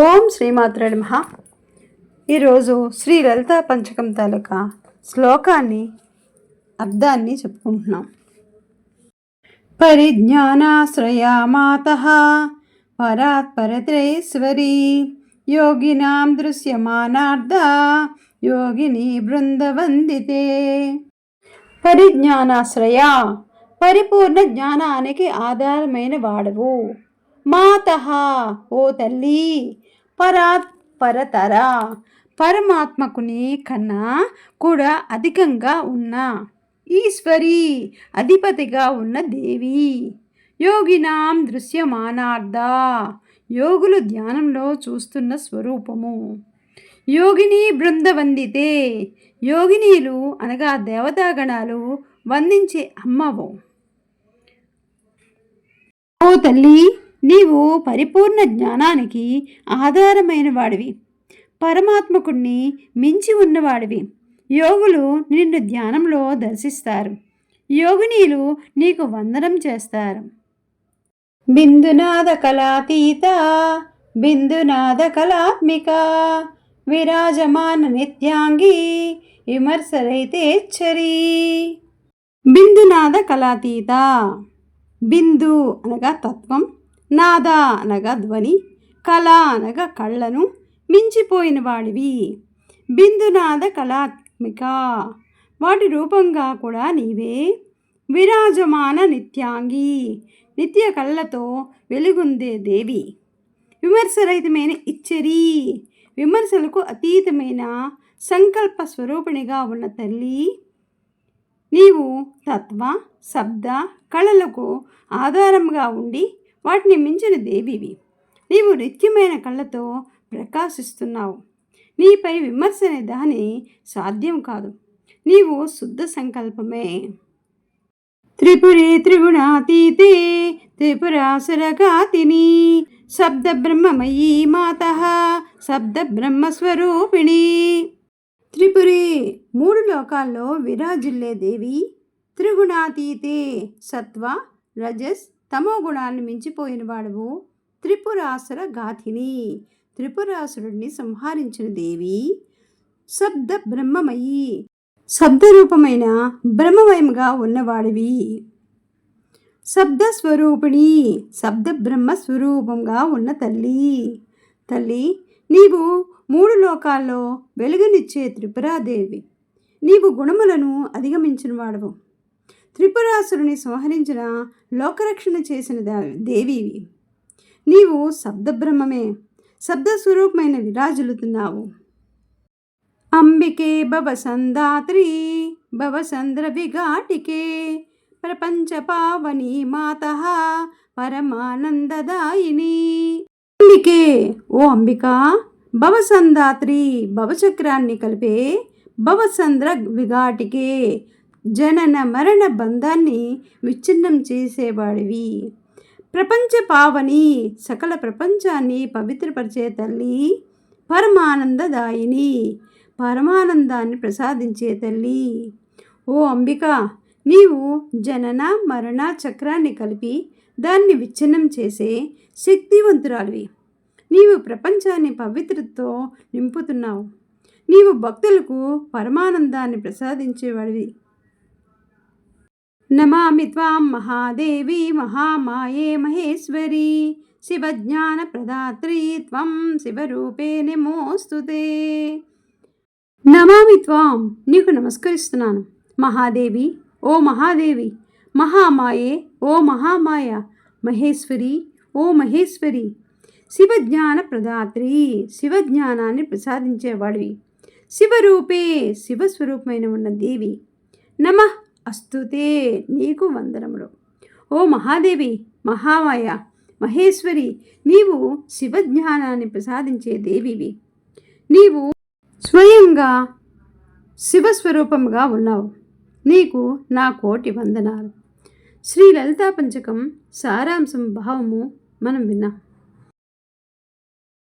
ఓం శ్రీమాత్ర నమః. ఈరోజు శ్రీ లలితా పంచకం తాలూకా శ్లోకాన్ని అర్థాన్ని చెప్పుకుంటున్నాం. పరిజ్ఞానాశ్రయా మాత పరాత్పరత్రేశ్వరీ యోగినాం దృశ్యమానార్థ యోగిని బృందవందితే. పరిజ్ఞానాశ్రయ పరిపూర్ణ జ్ఞానానికి ఆధారమైన వాడవు. మాత ఓ తల్లి పరాత్ పరతర పరమాత్మకుని కన్నా కూడా అధికంగా ఉన్న ఈశ్వరి అధిపతిగా ఉన్న దేవి. యోగినాం దృశ్యమానార్థ యోగులు ధ్యానంలో చూస్తున్న స్వరూపము. యోగిని బృందవందితే యోగినీలు అనగా దేవతాగణాలు వందించే అమ్మవు. ఓ తల్లి నీవు పరిపూర్ణ జ్ఞానానికి ఆధారమైన వాడివి. పరమాత్మకుణ్ణి మించి ఉన్నవాడివి. యోగులు నిన్ను ధ్యానంలో దర్శిస్తారు. యోగినీలు నీకు వందనం చేస్తారు. బిందునాద కళాతీత బిందునాద కళాత్మిక విరాజమాన నిత్యాంగి విమర్శరైతేచ్చరి బిందునాద కళాతీత బిందు అనగా తత్వం. నాద అనగా ధ్వని కళ అనగా కళ్ళను మించిపోయిన వాడివి. బిందునాద కళాత్మిక. వాటి రూపంగా కూడా నీవే విరాజమాన నిత్యాంగి. నిత్య కళ్ళతో వెలుగుందే దేవి. విమర్శరహితమైన ఇచ్చరి. విమర్శలకు అతీతమైన సంకల్ప స్వరూపిణిగా ఉన్న తల్లి. నీవు తత్వ శబ్ద కళలకు ఆధారంగా ఉండి వాటిని మించిన దేవివి. నీవు నిత్యమైన కళ్ళతో ప్రకాశిస్తున్నావు. నీపై విమర్శ అనే దాని సాధ్యం కాదు. నీవు శుద్ధ సంకల్పమే. త్రిపురి త్రిగుణాతీతే త్రిపురాసురఘాతిని శబ్ద బ్రహ్మమయీ మాత శబ్ద బ్రహ్మస్వరూపిణి త్రిపురి మూడు లోకాల్లో విరాజిల్లే దేవి త్రిగుణాతీతే సత్వ రజస్ తమో గుణాన్ని మించిపోయిన వాడువు. త్రిపురాసుర గాథిని. త్రిపురాసురుడిని సంహరించిన దేవి శబ్ద బ్రహ్మమయి. శబ్దరూపమైన బ్రహ్మమయముగా ఉన్నవాడివి. శబ్దస్వరూపిణి. శబ్ద బ్రహ్మ స్వరూపంగా ఉన్న తల్లి. తల్లి నీవు మూడు లోకాల్లో వెలుగునిచ్చే త్రిపురాదేవి. నీవు గుణములను అధిగమించిన వాడవు త్రిపురాసురుని సంహరించిన లోకరక్షణ చేసిన దేవివి. నీవు శబ్దబ్రహ్మమే శబ్దస్వరూపమైన విరాజులుతున్నావు. అంబికే భవసందాత్రి భవసంద్ర విఘాటికే ప్రపంచ పావని మాత పరమానందదాయిని. అంబికే ఓ అంబిక భవసందాత్రి భవచక్రాన్ని కలిపే భవసంద్ర విఘాటికే జనన మరణ బంధాన్ని విచ్ఛిన్నం చేసేవాడివి. ప్రపంచ పావని సకల ప్రపంచాన్ని పవిత్రపరిచే తల్లి పరమానందదాయిని పరమానందాన్ని ప్రసాదించే తల్లి. ఓ అంబిక నీవు జనన మరణ చక్రాన్ని కలిపి దాన్ని విచ్ఛిన్నం చేసే శక్తివంతురాలివి. నీవు ప్రపంచాన్ని పవిత్రతో నింపుతున్నావు. నీవు భక్తులకు పరమానందాన్ని ప్రసాదించేవాడివి. నమామి త్వాం మహాదేవి మహామాయే మహేశ్వరి. శివజ్ఞాన ప్రదాత్రి త్వం శివరూపే నమోస్తుతే నమామి త్వాం నీకు నమస్కరిస్తున్నాను. మహాదేవి ఓ మహాదేవి మహామాయే ఓ మహామాయ మహేశ్వరి ఓ మహేశ్వరి. శివజ్ఞాన ప్రదాత్రి శివజ్ఞానాన్ని ప్రసాదించేవాడివి. శివరూపే శివస్వరూపమైన ఉన్న దేవి. నమ అస్తుతే నీకు వందనములు. ఓ మహాదేవి మహామాయ మహేశ్వరి నీవు శివజ్ఞానాన్ని ప్రసాదించే దేవివి. నీవు స్వయంగా శివస్వరూపముగా ఉన్నావు. నీకు నా కోటి వందనాలు. శ్రీ లలితా పంచకం సారాంశం భావము మనం విన్నాం.